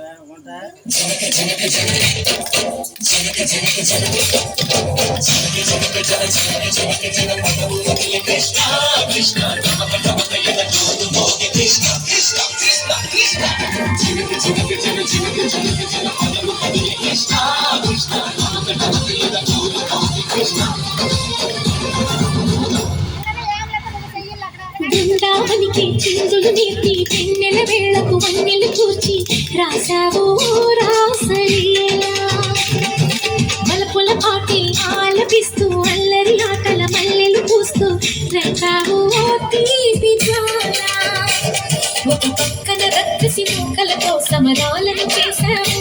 जो है होता है Thank you. బృందావనికి చిందులు నేర్పి పెన్నెల వేళకు వన్నెలు కూర్చి రాసావు రాసలీలా మలపుల పాటి ఆలపిస్తూ అల్లరి ఆటల మల్లెలు పూస్తూ రంగావు తీపి ఒక పక్కన రక్కసి మూకలతో సమరాలను చేశావు.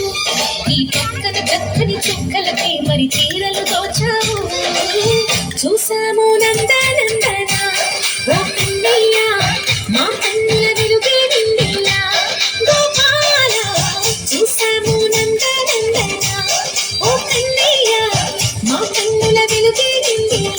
ఈ పక్కన చక్కని చుక్కలపై మరి చీరలు దోచావు. చూసాము మా కన్నుల వెలుగే నిన్నెల్ల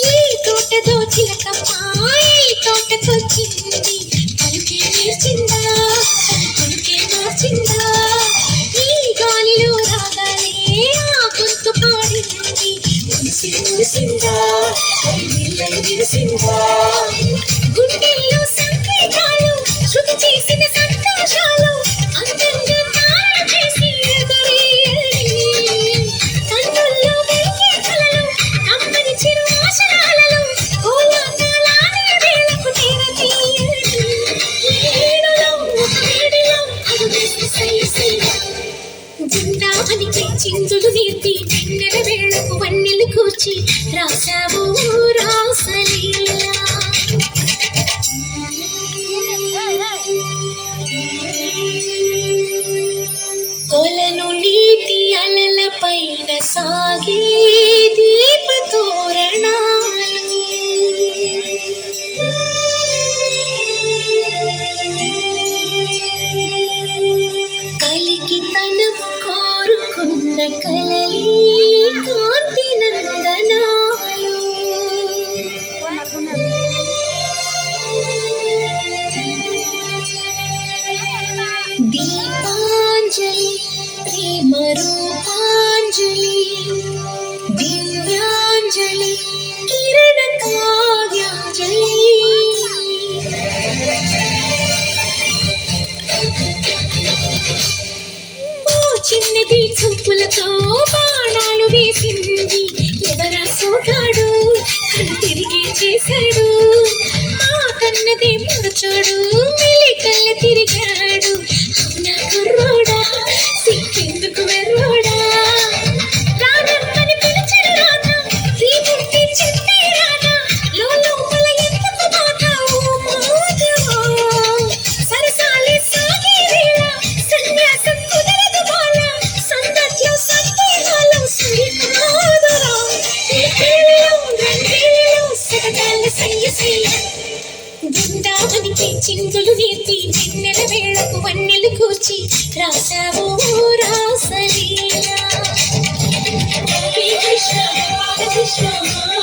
ఈ తోటతో చిలకమ్మ ఈ మురిసి మురిసిందా నీళ్ళని విరిసిందా గుండెల్లో సంకేతాలు శృతి చేసిన సంతోషాలు అందంగా తాళ చేసి ఎదురేయని కన్నుల్లో వెలిగే కలలు అమ్మని చిరు ఆశనాలలో కోలాటాలాడే వేళకు తీర తీయని ఏడులో ఒక వేడిలో అడుగేసి సై జెండా బృందావనికి చిందులు నేర్పి వెన్నెల వేళకు వన్నెలు కూర్చి రాసావు రాసలీలా కొలను నీటి అలల పైన సాగే కోరుకున్న కలలి చిన్నది చూపులతో బాణాలు వేసింది. ఎవరా సోగాడు కళ్ళు తిరిగి చేశాడు. ఆ కన్నది మురచోడు. చిందులు నేర్పి చిన్నెల వేళకు వన్నెలు కూర్చి రాసావు రాసలీలా. కృష్ణ కృష్ణ.